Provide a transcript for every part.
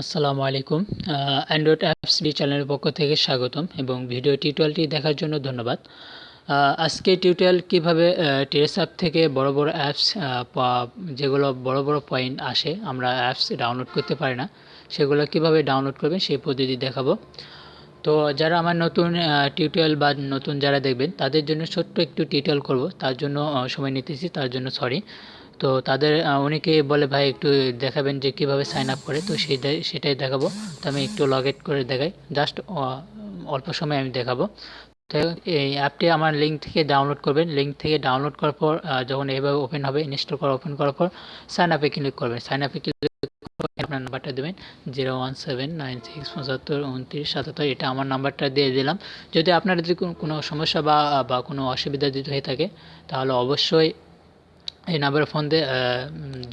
আসসালামু আলাইকুম। Android apps D চ্যানেলের পক্ষ থেকে স্বাগতম এবং ভিডিও টিউটোরিয়ালটি দেখার জন্য ধন্যবাদ। আজকে টিউটোরিয়াল কীভাবে টেরেস অ্যাপ থেকে বড় বড় অ্যাপস যেগুলো বড় বড় পয়েন্ট আসে, আমরা অ্যাপস ডাউনলোড করতে পারি না, সেগুলো কীভাবে ডাউনলোড করবেন সেই পদ্ধতি দেখাবো। তো যারা আমার নতুন টিউটোরিয়াল বা নতুন যারা দেখবেন, তাদের জন্য ছোট্ট একটু টিউটোরিয়াল করব, তার জন্য সময় নিতেছি, তার জন্য সরি তো তাদের আহ, অনেকে বলে ভাই একটু দেখাবেন যে কীভাবে সাইন আপ করে। তো সেটাই সেটাই দেখাবো। তো আমি একটু লগ ইন করে দেখাই। জাস্ট অল্প সময় আমি দেখাবো। তো এই অ্যাপটি আমার লিঙ্ক থেকে ডাউনলোড করবেন। লিঙ্ক থেকে ডাউনলোড করার পর যখন এভাবে ওপেন হবে ইনস্টল করা ওপেন করার পর সাইন আপে ক্লিক করবেন। সাইন আপে ক্লিক আপনার নাম্বারটা দেবেন। Zero one seven nine six পঁচাত্তর উনত্রিশ সাতাত্তর এটা আমার নাম্বারটা দিয়ে দিলাম। যদি আপনার যদি কোনো সমস্যা বা বা কোনো অসুবিধা যদি হয়ে থাকে তাহলে অবশ্যই এই নাম্বারে ফোন দিয়ে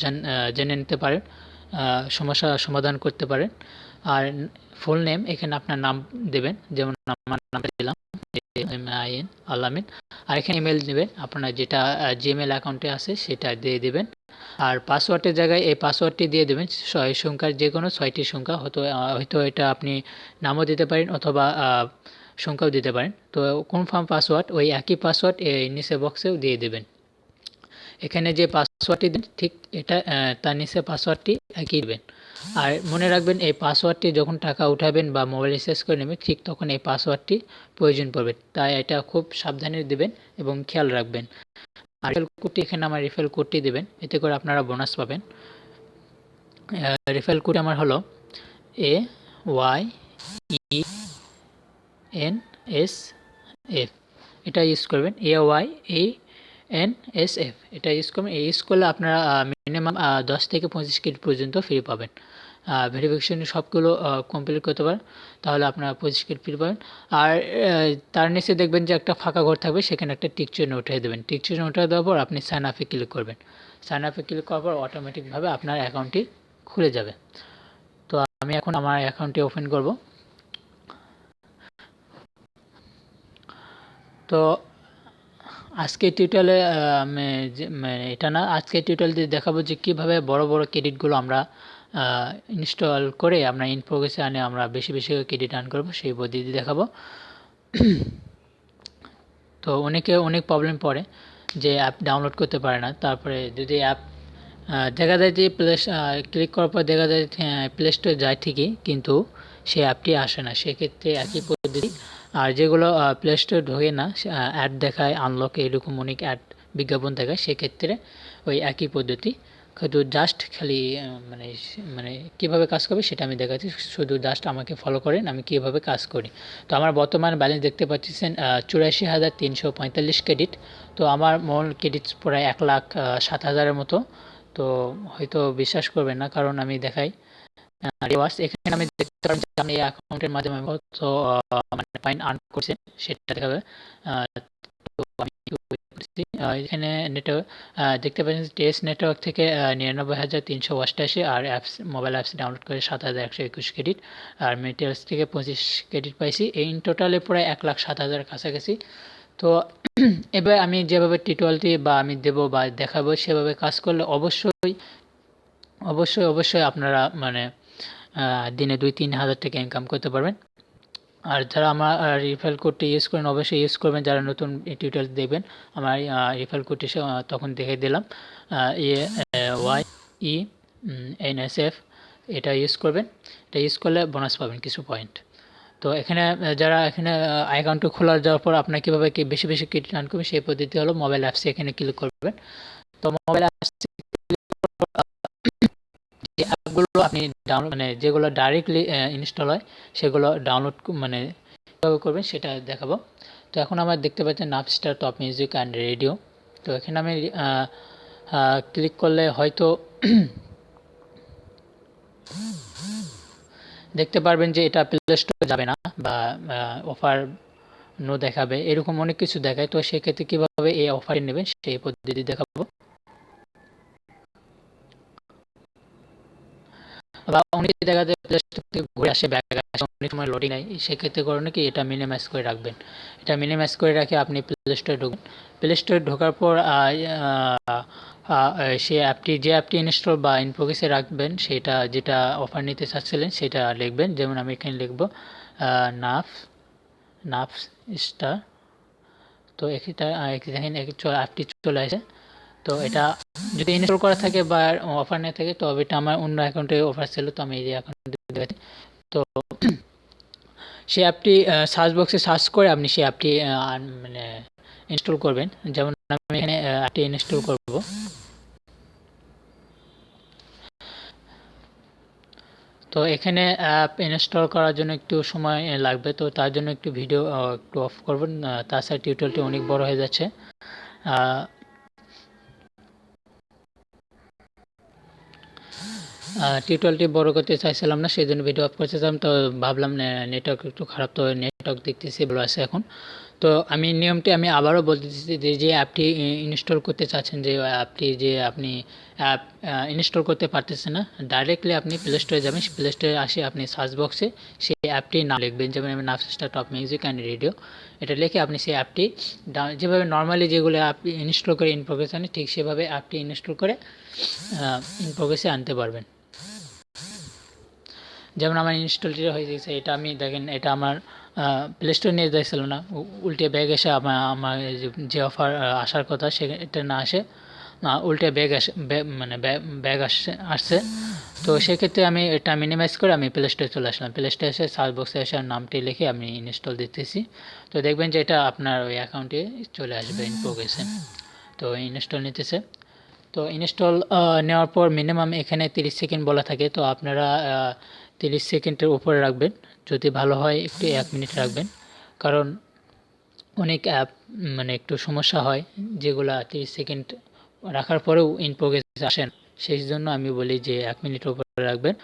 জান- নিতে পারেন সমস্যা সমাধান করতে পারেন। আর ফুল নেম এখানে আপনার নাম দেবেন, যেমন আমার নাম দিলাম এম আই আলামিন আর এখানে ইমেল নেবেন, আপনার যেটা জিমেল অ্যাকাউন্টে আছে, সেটা দিয়ে দেবেন। আর পাসওয়ার্ডের জায়গায় এই পাসওয়ার্ডটি দিয়ে দেবেন, ছয় সংখ্যার যে কোনো ছয়টি সংখ্যা, হয়তো হয়তো এটা আপনি নামও দিতে পারেন, অথবা সংখ্যাও দিতে পারেন। তো কনফার্ম পাসওয়ার্ড ওই একই পাসওয়ার্ড এই নিচে বক্সেও দিয়ে দেবেন। এখানে যে পাসওয়ার্ডটি দেন, ঠিক এটা তার নিচে পাসওয়ার্ডটি একই দেবেন। আর মনে রাখবেন, এই পাসওয়ার্ডটি যখন টাকা উঠাবেন বা মোবাইল রিচার্জ করে নেবেন, ঠিক তখন এই পাসওয়ার্ডটি প্রয়োজন পড়বে। তাই এটা খুব সাবধানে দেবেন এবং খেয়াল রাখবেন। আর রিফেল কোডটি এখানে আমার রিফেল কোডটি দেবেন। এতে করে আপনারা বোনাস পাবেন। রিফেল কোড আমার হলো A Y E N S F এটা ইউজ করবেন। A Y A N S F এটা ইউজ করবেন এই ইউজ করলে আপনারা মিনিমাম দশ থেকে পঁচিশ কেজি পর্যন্ত ফ্রি পাবেন। ভেরিফিকেশন সবগুলো কমপ্লিট করতে পারেন, তাহলে আপনারা পঁচিশ কেজি ফ্রি পাবেন। আর তার নিচে দেখবেন যে একটা ফাঁকা ঘর থাকবে, সেখানে একটা টিক চিহ্ন উঠিয়ে দেবেন। টিক চিহ্ন দেওয়ার পর আপনি সাইন আপে ক্লিক করবেন। সাইন আপে ক্লিক করার পর অটোমেটিকভাবে আপনার অ্যাকাউন্টটি খুলে যাবে। তো আমি এখন আমার অ্যাকাউন্টটি ওপেন করব। তো আজকে টিউটোরিয়ালে আমি মানে এটা না, আজকে টিউটোরিয়াল দেখাবো যে কীভাবে বড় বড় ক্রেডিটগুলো আমরা ইনস্টল করে আমরা ইন প্রোগ্রেসে আনে, আমরা বেশি বেশি ক্রেডিট আর্ন করব, সেই পদ্ধতি দেখাবো। তো অনেকে অনেক প্রবলেম পড়ে যে অ্যাপ ডাউনলোড করতে পারে না, তারপরে যদি অ্যাপ দেখা যায় যে প্লে ক্লিক করার পর দেখা যায় প্লে স্টোরে যায় ঠিকই, কিন্তু সেই অ্যাপটি আসে না, সেক্ষেত্রে একই পদ্ধতি আর যেগুলো প্লে স্টোরে ঢোকে না অ্যাড দেখায় আনলক এরকম অনেক অ্যাড বিজ্ঞাপন দেখায়, সেক্ষেত্রে ওই একই পদ্ধতি। শুধু জাস্ট খালি মানে মানে কীভাবে কাজ করবে সেটা আমি দেখাচ্ছি। শুধু জাস্ট আমাকে ফলো করেন, আমি কীভাবে কাজ করি। তো আমার বর্তমান ব্যালেন্স দেখতে পাচ্ছেন চুরাশি হাজার তিনশো পঁয়তাল্লিশ ক্রেডিট তো আমার মূল ক্রেডিট প্রায় এক লাখ সাত হাজারের মতো। তো হয়তো বিশ্বাস করবেন না, কারণ আমি দেখাই। রিওয়ার্স এখানে আমি দেখতে পারেন যে আমি এই অ্যাকাউন্টের মাধ্যমে কত মানে পয়েন্ট আর্ন করছে সেটা দেখাবে। এখানে নেটওয়ার্ক দেখতে পাচ্ছেন টেস নেটওয়ার্ক থেকে নিরানব্বই হাজার তিনশো অষ্টাশি আর অ্যাপস মোবাইল অ্যাপস ডাউনলোড করে সাত হাজার একশো একুশ ক্রেডিট আর মেটেরিয়ালস থেকে পঁচিশ ক্রেডিট পাইছি। এই টোটালে প্রায় এক লাখ সাত হাজার কাছাকাছি। তো এবার আমি যেভাবে টিউটোরিয়ালটি বা আমি দেবো বা দেখাবো সেভাবে কাজ করলে অবশ্যই অবশ্যই অবশ্যই আপনারা মানে দিনে দুই, তিন হাজার টাকা ইনকাম করতে পারবেন। আর যারা আমার রিফাইল কোডটি ইউজ করেন, অবশ্যই ইউজ করবেন। যারা নতুন টিউটোরিয়াল দেখবেন, আমার রিফাইল কোডটি তখন দেখে দিলাম। A Y, E N S F, এটা ইউজ করবেন। এটা ইউজ করলে বোনাস পাবেন কিছু পয়েন্ট তো এখানে যারা এখানে অ্যাকাউন্টটি খোলার যাওয়ার পর আপনার কীভাবে কি বেশি বেশি ক্রেডিট আর্ন করবেন, সেই পদ্ধতি হলো মোবাইল অ্যাপসে এখানে ক্লিক করবেন। তো মোবাইল অ্যাপস অ্যাপগুলো আপনি ডাউনলোড মানে যেগুলো ডাইরেক্টলি ইনস্টল হয়, সেগুলো ডাউনলোড মানে কীভাবে করবেন সেটা দেখাবো। তো এখন আমার দেখতে পাচ্ছেন Napster top music and radio তো এখানে আমি ক্লিক করলে হয়তো দেখতে পারবেন যে এটা প্লে স্টোরে যাবে না বা অফার নো দেখাবে। এরকম অনেক কিছু দেখায়। তো সেক্ষেত্রে কীভাবে এই অফারটি নেবেন সেই পদ্ধতি দেখাবো। বা অনেকে যায় প্লে স্টোর থেকে ঘুরে আসে, ব্যাগ আসে, অনেক সময় লোডিং নেয়। সেক্ষেত্রে করণে কি, এটা মিনিমাইজ করে রাখবেন। এটা মিনিমাইজ করে রাখে আপনি প্লে স্টোরে ঢুকবেন প্লে স্টোরে ঢোকার পর সেই অ্যাপটি যে অ্যাপটি ইনস্টল বা ইন প্রোগ্রেসে রাখবেন, সেটা যেটা অফার নিতে চাচ্ছিলেন, সেটা লিখবেন। যেমন আমি এখানে লিখব নাফ নাফ স্টার তো এটা দেখেন অ্যাপটি চলে আসে। তো এটা যদি ইনস্টল করা থাকে বা অফার নিয়ে থাকে, তো এটা আমার অন্য অ্যাকাউন্টে অফার ছিল, তো আমি এই অ্যাকাউন্টে তো সেই অ্যাপটি সার্চ বক্সে সার্চ করে আপনি সেই অ্যাপটি মানে ইনস্টল করবেন। যেমন আমি এখানে অ্যাপটি ইনস্টল করব। তো এখানে অ্যাপ ইনস্টল করার জন্য একটু সময় লাগবে। তো তার জন্য একটু ভিডিও একটু অফ করবেন। তাছাড়া টিউটোরিয়ালটি অনেক বড় হয়ে যাচ্ছে। টিউটোরিয়ালটি বড় করতে চাইছিলাম না সেই জন্য ভিডিও অফ করতেছিলাম তো ভাবলাম নেটওয়ার্ক একটু খারাপ, তো নেটওয়ার্ক দেখতেছি, ভালো আছে এখন। তো আমি নিয়মটি আমি আবারও বলতেছি যে যে অ্যাপটি ইনস্টল করতে চাচ্ছেন যে, অ্যাপটি যে আপনি অ্যাপ ইনস্টল করতে পারতেছেন না ডাইরেক্টলি আপনি প্লে স্টোরে যাবেন প্লে স্টোরে আসে আপনি সার্চ বক্সে সেই অ্যাপটি নাম লিখবেন, যেমন আমি Napster top music and radio এটা লিখে আপনি সেই অ্যাপটি যেভাবে নর্মালি যেগুলো অ্যাপ ইনস্টল করে ইন আনে, ঠিক সেভাবে অ্যাপটি ইনস্টল করে ইন প্রোগ্রেসে আনতে পারবেন। যেমন আমার ইনস্টলটি হয়ে গেছে, এটা আমি দেখেন, এটা আমার প্লে স্টোর নিয়ে যাইছিল না। উল্টে ব্যাগ এসে আমার আমার যে অফার আসার কথা সে এটা না আসে। উল্টে ব্যাগ আসে মানে ব্যাগ আসছে আসছে। তো সেক্ষেত্রে আমি এটা মিনিমাইজ করে আমি প্লে স্টোরে চলে আসলাম। প্লে স্টোরে এসে সার্চ বক্সে এসে নামটি লিখে আমি ইনস্টল দিতেছি। তো দেখবেন যে এটা আপনার ওই অ্যাকাউন্টে চলে আসবে ইন তো ইনস্টল নিতেছে। তো ইনস্টল নেওয়ার পর মিনিমাম এখানে তিরিশ সেকেন্ড বলা থাকে। তো আপনারা তিরিশ সেকেন্ডের উপরে রাখবেন। যদি ভালো হয়, একটু এক মিনিট রাখবেন। কারণ অনেক অ্যাপ মানে একটু সমস্যা হয়, যেগুলো তিরিশ সেকেন্ড রাখার পরেও ইন প্রোগ্রেস আসেন সেই জন্য আমি বলি যে, এক মিনিটের উপরে রাখবেন।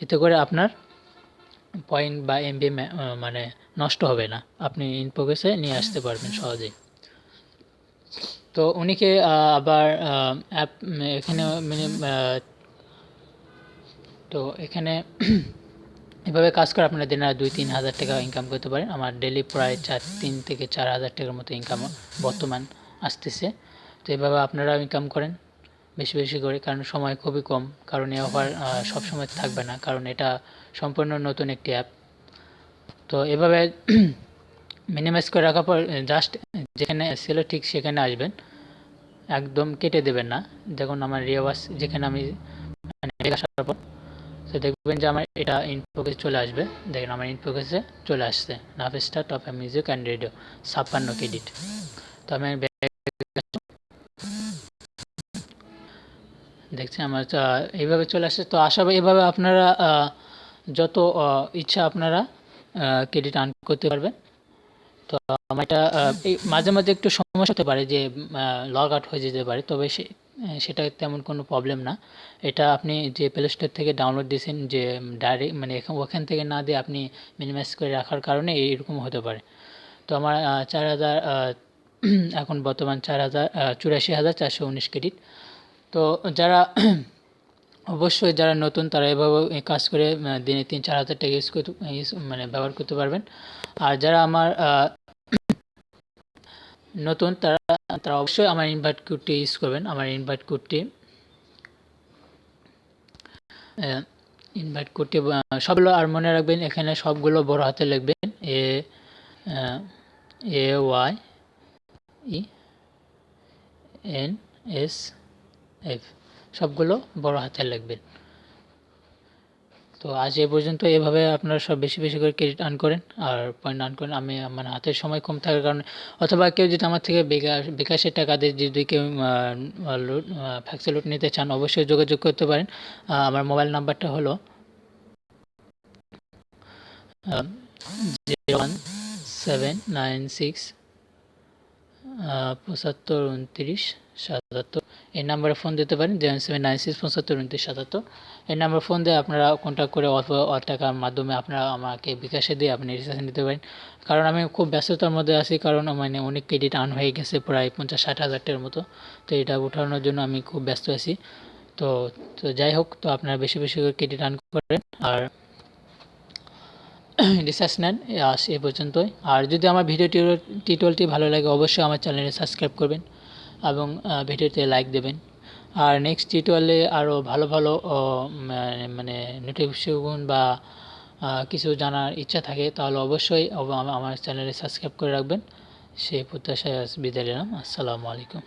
এতে করে আপনার পয়েন্ট বা এমবি মানে নষ্ট হবে না। আপনি ইন প্রোগ্রেসে নিয়ে আসতে পারবেন সহজেই। তো অনেকে আবার অ্যাপ এখানে মানে তো এখানে এভাবে কাজ করে আপনারা দিনে দুই, তিন হাজার টাকা ইনকাম করতে পারেন। আমার ডেলি প্রায় চার, তিন থেকে চার হাজার টাকার মতো ইনকাম বর্তমান আসতেছে। তো এভাবে আপনারা ইনকাম করেন বেশি বেশি করে, কারণ সময় খুবই কম। কারণ এই অফার সবসময় থাকবে না, কারণ এটা সম্পূর্ণ নতুন একটি অ্যাপ তো এভাবে মিনিমাইজ করে রাখার পর জাস্ট যেখানে ছিল ঠিক সেখানে আসবেন। একদম কেটে দেবেন না। দেখুন আমার রিওয়াজ যেখানে আমি মানে আসার পর তো দেখবেন যে আমার এটা ইনফোকেস চলে আসবে। দেখেন আমার ইনফোকেসে চলে আসছে। Napster top music and radio ছাপ্পান্ন ক্রেডিট তো আমি দেখছেন আমার এইভাবে চলে আসছে। তো আশা এভাবে আপনারা যত ইচ্ছা আপনারা ক্রেডিট আর্ন করতে পারবেন। তো আমার এটা মাঝে মাঝে একটু সমস্যা হতে পারে যে লগ আউট হয়ে যেতে পারে। তবে সে সেটা তেমন কোনো প্রবলেম না। এটা আপনি যে প্লে স্টোর থেকে ডাউনলোড দিয়েছেন, যে ডাইরেক্ট মানে ওখান থেকে না দিয়ে আপনি মিনিমাইজ করে রাখার কারণে এইরকম হতে পারে। তো আমার চার হাজার এখন বর্তমান চার হাজার চুরাশি হাজার চারশো উনিশ ক্রেডিট তো যারা অবশ্যই যারা নতুন, তারা এভাবে কাজ করে দিনে তিন, চার হাজার টাকা ইউজ করতে মানে ব্যবহার করতে পারবেন। আর যারা আমার নতুন, তারা তারা অবশ্যই আমার ইনভাইট কোডটি ইউজ করবেন, আমার ইনভাইট কোডটি ইনভাইট কোডটি সবগুলো আর মনে রাখবেন, এখানে সবগুলো বড় হাতে লিখবেন। A A, Y, E, N, S, F, সবগুলো বড় হাতে লিখবেন। তো আজ এ পর্যন্ত এভাবে আপনারা সব বেশি বেশি করে ক্রেডিট আর্ন করেন আর পয়েন্ট আর্ন করেন। আমি মানে হাতের সময় কম থাকার কারণে, অথবা কেউ যদি আমার থেকে বিকাশ, বিকাশের টাকা দিয়ে যদি কেউ লুট ফ্যাক্সি লুট নিতে চান, অবশ্যই যোগাযোগ করতে পারেন। আমার মোবাইল নাম্বারটা হলো zero one seven nine six পঁচাত্তর, উনত্রিশ, সাতাত্তর। এই নাম্বারে ফোন দিতে পারেন, জিরো সেভেন নাইন সিক্স পঁচাত্তর উনত্রিশ সাতাত্তর। এই নাম্বার ফোন দিয়ে আপনারা কন্ট্যাক্ট করে অল্প টাকার মাধ্যমে আপনারা আমাকে বিকাশে দিয়ে আপনি রিচার্জ নিতে পারেন। কারণ আমি খুব ব্যস্ততার মধ্যে আছি, কারণ মানে অনেক ক্রেডিট আর্ন হয়ে গেছে প্রায় পঞ্চাশ ষাট হাজার টাকার মতো। তো এটা উঠানোর জন্য আমি খুব ব্যস্ত আছি। তো তো যাই হোক, তো আপনারা বেশি বেশি করে কেটে রান করেন। আর রিসার্চ নেন আজ এ পর্যন্তই। আর যদি আমার ভিডিও টিউটোরিয়ালটি ভালো লাগে, অবশ্যই আমার চ্যানেলে সাবস্ক্রাইব করবেন। এবং ভিডিওতে লাইক দেবেন। আর নেক্সট টিউটোরিয়ালে আরও ভালো ভালো মানে- মানে নোটিফিকেশন বা কিছু জানার ইচ্ছা থাকে, তাহলে অবশ্যই অব- আমার চ্যানেলে সাবস্ক্রাইব করে রাখবেন। সেই প্রত্যাশায় বিদায় নিলাম। আসসালামু আলাইকুম।